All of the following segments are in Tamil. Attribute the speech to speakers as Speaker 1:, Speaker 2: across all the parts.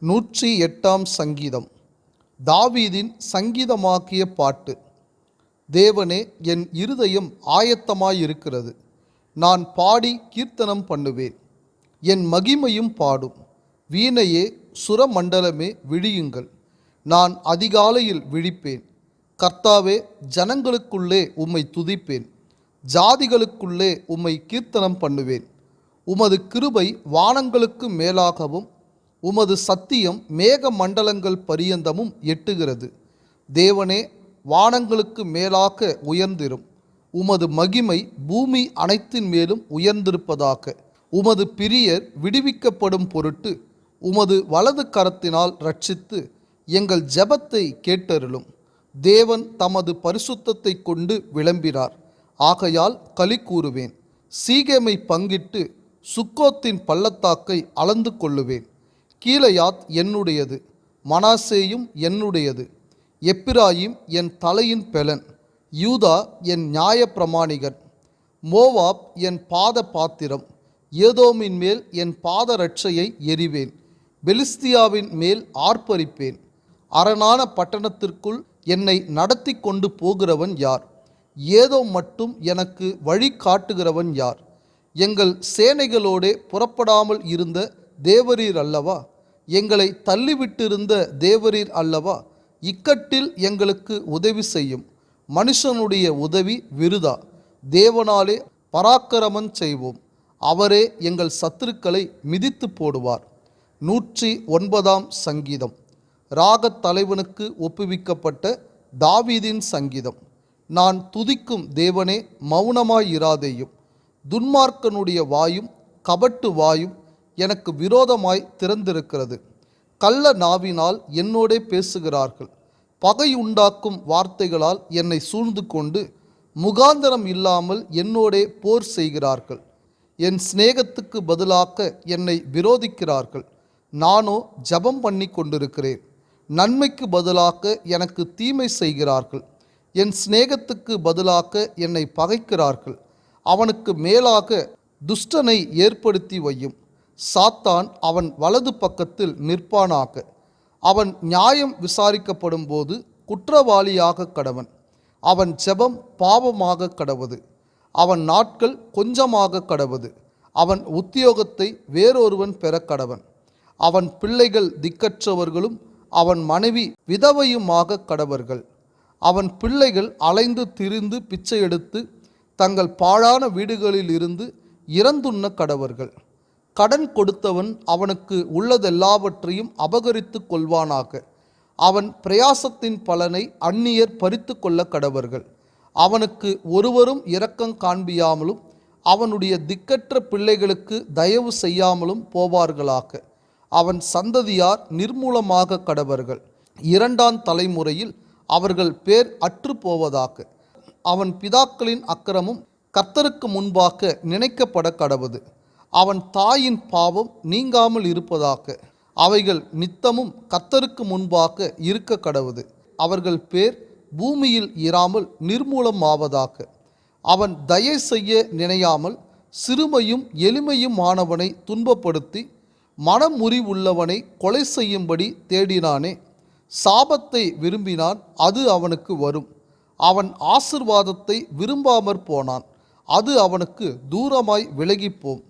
Speaker 1: நூற்றி எட்டாம் சங்கீதம். தாவீதின் சங்கீதமாக்கிய பாட்டு தேவனே என் இருதயம் ஆயத்தமாயிருக்கிறது. நான் பாடி கீர்த்தனம் பண்ணுவேன். என் மகிமையும் பாடும். வீணையே சுரமண்டலமே விழியுங்கள். நான் அதிகாலையில் விழிப்பேன். கர்த்தாவே ஜனங்களுக்குள்ளே உம்மை துதிப்பேன். ஜாதிகளுக்குள்ளே உம்மை கீர்த்தனம் பண்ணுவேன். உமது கிருபை வானங்களுக்கு மேலாகவும் உமது சத்தியம் மேக மண்டலங்கள் பரியந்தமும் எட்டுகிறது. தேவனே வானங்களுக்கு மேலாக உயர்ந்திரும். உமது மகிமை பூமி அனைத்தின் மேலும் உயர்ந்திருப்பதாக. உமது பிரியர் விடுவிக்கப்படும் பொருட்டு உமது வலது கரத்தினால் ரட்சித்து எங்கள் ஜெபத்தை கேட்டருளும். தேவன் தமது பரிசுத்தத்தை கொண்டு விளம்பினார். ஆகையால் களி கூறுவேன். சீகமை பங்கிட்டு சுக்கோத்தின் பள்ளத்தாக்கை அளந்து கொள்ளுவேன். கீழையாத் என்னுடையது மனாசேயும் என்னுடையது. எப்பிராயிம் என் தலையின் பெலன் யூதா என் நியாயப்பிரமாணிகன். மோவாப் என் பாத பாத்திரம் ஏதோமின் மேல் என் பாத ரட்சையை எறிவேன். பெலிஸ்தியாவின் மேல் ஆர்ப்பரிப்பேன். அரணான பட்டணத்திற்குள் என்னை நடத்தி கொண்டு போகிறவன் யார்? ஏதோ மட்டும் எனக்கு வழி காட்டுகிறவன் யார்? எங்கள் சேனைகளோடே புறப்படாமல் இருந்த தேவரீர் அல்லவா? எங்களை தள்ளிவிட்டிருந்த தேவரீர் அல்லவா? இக்கட்டில் எங்களுக்கு உதவி செய்யும். மனுஷனுடைய உதவி விருதா? தேவனாலே பராக்கிரமம் செய்வோம். அவரே எங்கள் சத்துருக்களை மிதித்து போடுவார். நூற்றி ஒன்பதாம் சங்கீதம். ராகத் தலைவனுக்கு ஒப்புவிக்கப்பட்ட தாவீதின் சங்கீதம். நான் துதிக்கும் தேவனே மௌனமாயிராதேயும் துன்மார்க்கனுடைய வாயும் கபட்டு வாயும் எனக்கு விரோதமாய் திறந்திருக்கிறது. கள்ள நாவினால் என்னோடே பேசுகிறார்கள். பகை உண்டாக்கும் வார்த்தைகளால் என்னை சூழ்ந்து கொண்டு முகாந்தரம் இல்லாமல் என்னோடே போர் செய்கிறார்கள். என் சிநேகத்துக்கு பதிலாக என்னை விரோதிக்கிறார்கள். நானோ ஜபம் பண்ணி கொண்டிருக்கிறேன். நன்மைக்கு பதிலாக எனக்கு தீமை செய்கிறார்கள். என் சிநேகத்துக்கு பதிலாக என்னை பகைக்கிறார்கள். அவனுக்கு மேலாக துஷ்டனை ஏற்படுத்தி வையும். சாத்தான் அவன் வலது பக்கத்தில் நிற்பானாக. அவன் நியாயம் விசாரிக்கப்படும் போது குற்றவாளியாக கடவன். அவன் ஜெபம் பாவமாக கடவது. அவன் நாட்கள் கொஞ்சமாக கடவது. அவன் உத்தியோகத்தை வேறொருவன் பெற கடவன். அவன் பிள்ளைகள் திக்கற்றவர்களும் அவன் மனைவி விதவையுமாக கடவர்கள். அவன் பிள்ளைகள் அலைந்து திரிந்து பிச்சை எடுத்து தங்கள் பாழான வீடுகளில் இருந்து இறந்துண்ண கடவர்கள். கடன் கொடுத்தவன் அவனுக்கு உள்ளதெல்லாவற்றையும் அபகரித்து கொள்வானாக. அவன் பிரயாசத்தின் பலனை அந்நியர் பறித்து கொள்ள கடவர்கள். அவனுக்கு ஒருவரும் இரக்கம் காண்பியாமலும் அவனுடைய திக்கற்ற பிள்ளைகளுக்கு தயவு செய்யாமலும் போவார்களாக. அவன் சந்ததியார் நிர்மூலமாக கடவர்கள். இரண்டாம் தலைமுறையில் அவர்கள் பேர் அற்று போவதாக அவன் பிதாக்களின் அக்கிரமும் கர்த்தருக்கு முன்பாக நினைக்கப்பட கடவுது. அவன் தாயின் பாவம் நீங்காமல் இருப்பதாக அவைகள் நித்தமும் கத்தருக்கு முன்பாக இருக்க கடவுது. அவர்கள் பேர் பூமியில் இராமல் நிர்மூலம் ஆவதாக. அவன் தயை செய்ய நினையாமல் சிறுமையும் எளிமையும் ஆனவனை துன்பப்படுத்தி மனமுறிவுள்ளவனை கொலை செய்யும்படி தேடினானே. சாபத்தை விரும்பினான் அது அவனுக்கு வரும். அவன் ஆசிர்வாதத்தை விரும்பாமற் போனான் அது அவனுக்கு தூரமாய் விலகிப்போம்.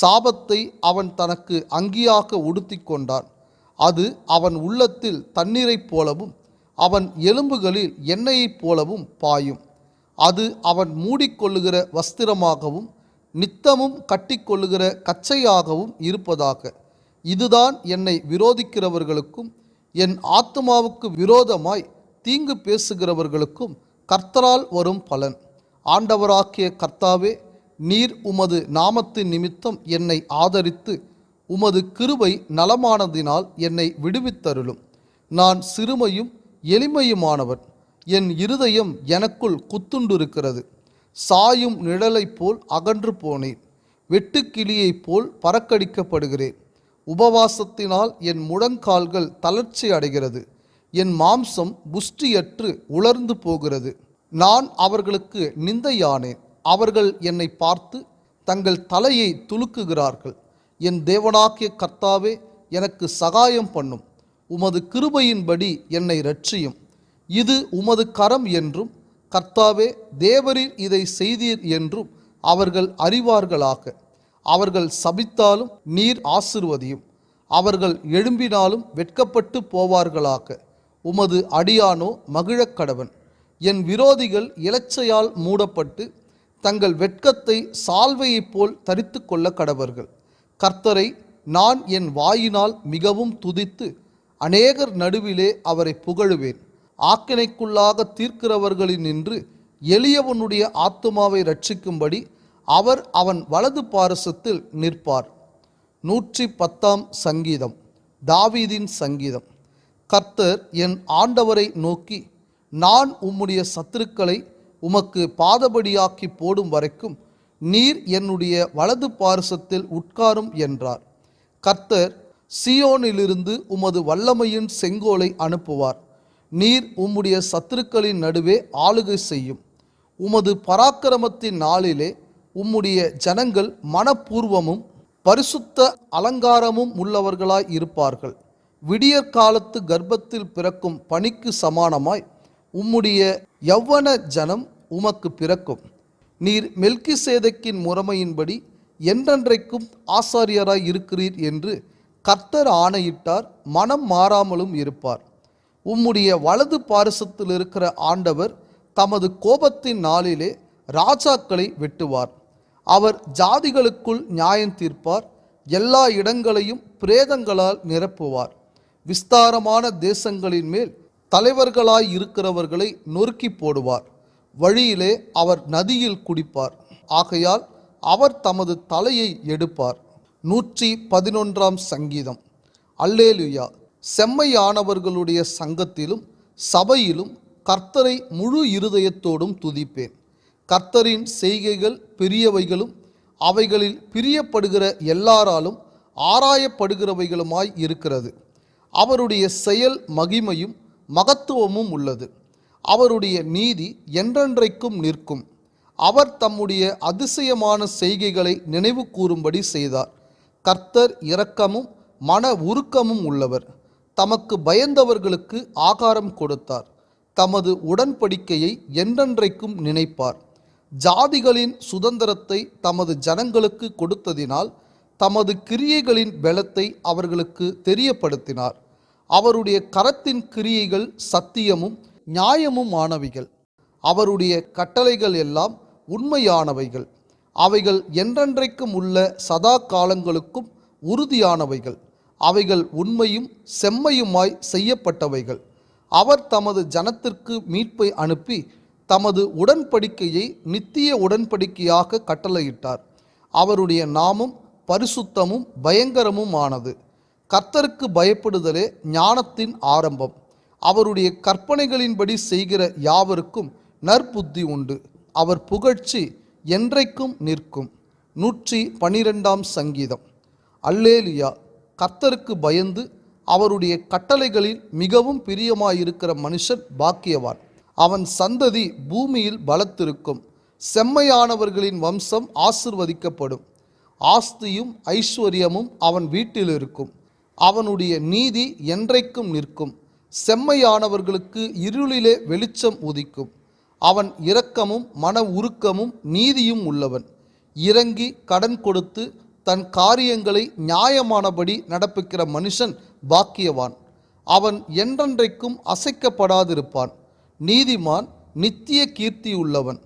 Speaker 1: சாபத்தை அவன் தனக்கு அங்கியாக உடுத்தி கொண்டான் அது அவன் உள்ளத்தில் தண்ணீரைப் போலவும் அவன் எலும்புகளில் எண்ணெயைப் போலவும் பாயும். அது அவன் மூடிக்கொள்ளுகிற வஸ்திரமாகவும் நித்தமும் கட்டிக்கொள்ளுகிற கச்சையாகவும் இருப்பதாக. இதுதான் என்னை விரோதிக்கிறவர்களுக்கும் என் ஆத்மாவுக்கு விரோதமாய் தீங்கு பேசுகிறவர்களுக்கும் கர்த்தரால் வரும் பலன். ஆண்டவராக்கிய கர்த்தாவே நீர் உமது நாமத்து நிமித்தம் என்னை ஆதரித்து உமது கிருபை நலமானதினால் என்னை விடுவித்தருளும். நான் சிறுமையும் எளிமையுமானவன். என் இருதயம் எனக்குள் குத்துண்டிருக்கிறது. சாயும் நிழலைப் போல் அகன்று போனேன். வெட்டுக்கிளியைப் போல் பறக்கடிக்கப்படுகிறேன். உபவாசத்தினால் என் முழங்கால்கள் தளர்ச்சி அடைகிறது. என் மாம்சம் புஷ்டியற்று உலர்ந்து போகிறது. நான் அவர்களுக்கு நிந்தையானேன். அவர்கள் என்னை பார்த்து தங்கள் தலையை துலுக்குகிறார்கள். என் தேவனாகிய கர்த்தாவே எனக்கு சகாயம் பண்ணும். உமது கிருபையின்படி என்னை ரட்சியும் இது உமது கரம் என்றும் கர்த்தாவே தேவரீர் இதை செய்தீர் என்றும் அவர்கள் அறிவார்களாக. அவர்கள் சபித்தாலும் நீர் ஆசிர்வதியும். அவர்கள் எழும்பினாலும் வெட்கப்பட்டு போவார்களாக. உமது அடியானோ மகிழக்கடவன் என் விரோதிகள் இலச்சையால் மூடப்பட்டு தங்கள் வெட்கத்தை சால்வையைப் போல் தரித்து கொள்ள கடவர்கள். கர்த்தரை நான் என் வாயினால் மிகவும் துதித்து அநேகர் நடுவிலே அவரை புகழுவேன். ஆக்கினைக்குள்ளாக தீர்க்கிறவர்களினின்று எளியவனுடைய ஆத்துமாவை ரட்சிக்கும்படி அவர் அவன் வலது பாரசத்தில் நிற்பார். நூற்றி பத்தாம் சங்கீதம். தாவீதின் சங்கீதம். கர்த்தர் என் ஆண்டவரை நோக்கி நான் உம்முடைய சத்துருக்களை உமக்கு பாதபடியாக்கி போடும் வரைக்கும் நீர் என்னுடைய வலது பாரசத்தில் உட்காரும் என்றார். கர்த்தர் சியோனிலிருந்து உமது வல்லமையின் செங்கோலை அனுப்புவார். நீர் உம்முடைய சத்துருக்களின் நடுவே ஆளுகை செய்யும். உமது பராக்கிரமத்தின் நாளிலே உம்முடைய ஜனங்கள் மனப்பூர்வமும் பரிசுத்த அலங்காரமும் உள்ளவர்களாய் இருப்பார்கள். விடியற் காலத்து கர்ப்பத்தில் பிறக்கும் பணிக்கு சமானமாய் உம்முடைய யவ்வன ஜனம் உமக்கு பிறக்கும். நீர் மெல்கி சேதக்கின் முறைமையின்படி என்றென்றைக்கும் ஆசாரியராய் இருக்கிறீர் என்று கர்த்தர் ஆணையிட்டார் மனம் மாறாமலும் இருப்பார். உம்முடைய வலது பாரசத்தில் இருக்கிற ஆண்டவர் தமது கோபத்தின் நாளிலே ராஜாக்களை வெட்டுவார். அவர் ஜாதிகளுக்குள் நியாயம் தீர்ப்பார் எல்லா இடங்களையும் பிரேதங்களால் நிரப்புவார். விஸ்தாரமான தேசங்களின் மேல் தலைவர்களாய் இருக்கிறவர்களை நொறுக்கி போடுவார். வழியிலே அவர் நதியில் குடிப்பார். ஆகையால் அவர் தமது தலையை எடுப்பார். நூற்றி பதினொன்றாம் சங்கீதம். அல்லேலுயா! செம்மையானவர்களுடைய சங்கத்திலும் சபையிலும் கர்த்தரை முழு இருதயத்தோடும் துதிப்பேன். கர்த்தரின் செய்கைகள் பெரியவைகளும் அவைகளில் பிரியப்படுகிற எல்லாராலும் ஆராயப்படுகிறவைகளுமாய் இருக்கிறது. அவருடைய செயல் மகிமையும் மகத்துவமும் உள்ளது. அவருடைய நீதி என்றென்றைக்கும் நிற்கும். அவர் தம்முடைய அதிசயமான செய்கைகளை நினைவு கூறும்படி செய்தார். கர்த்தர் இரக்கமும் மன உருக்கமும் உள்ளவர். தமக்கு பயந்தவர்களுக்கு ஆகாரம் கொடுத்தார். தமது உடன்படிக்கையை என்றென்றைக்கும் நினைப்பார். ஜாதிகளின் சுதந்திரத்தை தமது ஜனங்களுக்கு கொடுத்ததினால் தமது கிரியைகளின் பலத்தை அவர்களுக்கு தெரியப்படுத்தினார். அவருடைய கரத்தின் கிரியைகள் சத்தியமும் நியாயமும் ஆனவைகள். அவருடைய கட்டளைகள் எல்லாம் உண்மையானவைகள். அவைகள் என்றென்றைக்கும் உள்ள சதா காலங்களுக்கும் உறுதியானவைகள். அவைகள் உண்மையும் செம்மையுமாய் செய்யப்பட்டவைகள். அவர் தமது ஜனத்திற்கு மீட்பை அனுப்பி தமது உடன்படிக்கையை நித்திய உடன்படிக்கையாக கட்டளையிட்டார். அவருடைய நாமம் பரிசுத்தமும் பயங்கரமும் ஆனது கர்த்தருக்கு பயப்படுதலே ஞானத்தின் ஆரம்பம். அவருடைய கற்பனைகளின்படி செய்கிற யாவருக்கும் நற்புத்தி உண்டு. அவர் புகழ்ச்சி என்றைக்கும் நிற்கும். நூற்றி பனிரெண்டாம் சங்கீதம். அல்லேலியா! கர்த்தருக்கு பயந்து அவருடைய கட்டளைகளில் மிகவும் பிரியமாயிருக்கிற மனுஷன் பாக்கியவான். அவன் சந்ததி பூமியில் பலத்திருக்கும். செம்மையானவர்களின் வம்சம் ஆசிர்வதிக்கப்படும். ஆஸ்தியும் ஐஸ்வர்யமும் அவன் வீட்டில் இருக்கும் அவனுடைய நீதி என்றைக்கும் நிற்கும். செம்மையானவர்களுக்கு இருளிலே வெளிச்சம் உதிக்கும். அவன் இரக்கமும் மன உருக்கமும் நீதியும் உள்ளவன். இறங்கி கடன் கொடுத்து தன் காரியங்களை நியாயமானபடி நடப்பிக்கிற மனுஷன் பாக்கியவான். அவன் என்றென்றைக்கும் அசைக்கப்படாதிருப்பான். நீதிமான் நித்திய கீர்த்தி உள்ளவன்.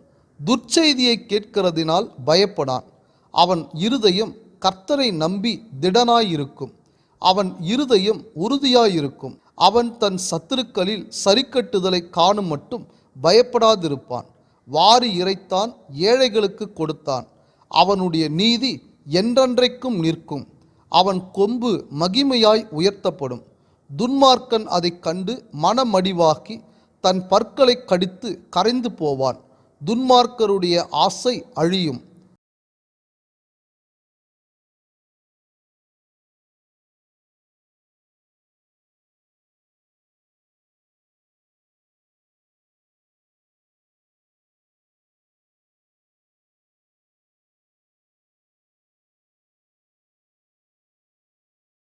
Speaker 1: துர்ச்செய்தியை கேட்கிறதினால் பயப்படான். அவன் இருதயம் கர்த்தரை நம்பி திடனாயிருக்கும். அவன் இருதயம் உறுதியாயிருக்கும். அவன் தன் சத்துருக்களில் சரிக்கட்டுதலை காணும் மட்டும் பயப்படாதிருப்பான். வாரி இறைத்தான் ஏழைகளுக்கு கொடுத்தான். அவனுடைய நீதி என்றென்றைக்கும் நிற்கும். அவன் கொம்பு மகிமையாய் உயர்த்தப்படும். துன்மார்க்கன் அதைக் கண்டு மனமடிவாக்கி தன் பற்களை கடித்து கரைந்து போவான். துன்மார்க்கருடைய ஆசை அழியும்.